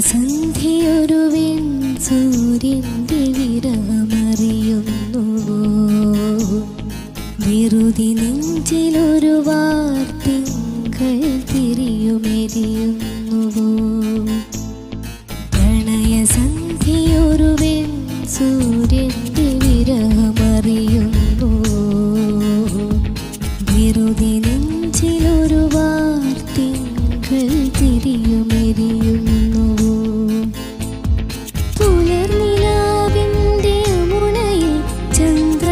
സന്ധ്യയൊരുവിൻ സൂര്യന്റെ വിരഹമറിയുന്നുവോ? വിറുതി നെഞ്ചിലൊരു വാർത്തിങ്കൾ തിരിയുമെരിയുന്നുവോ? പ്രണയ സന്ധ്യയൊരുവിൻ സൂര്യന്റെ വിരഹമറിയുന്നു വിറുതി നെഞ്ചിലൊരു വാർത്തിങ്കൾ തിരിയുമെരിയും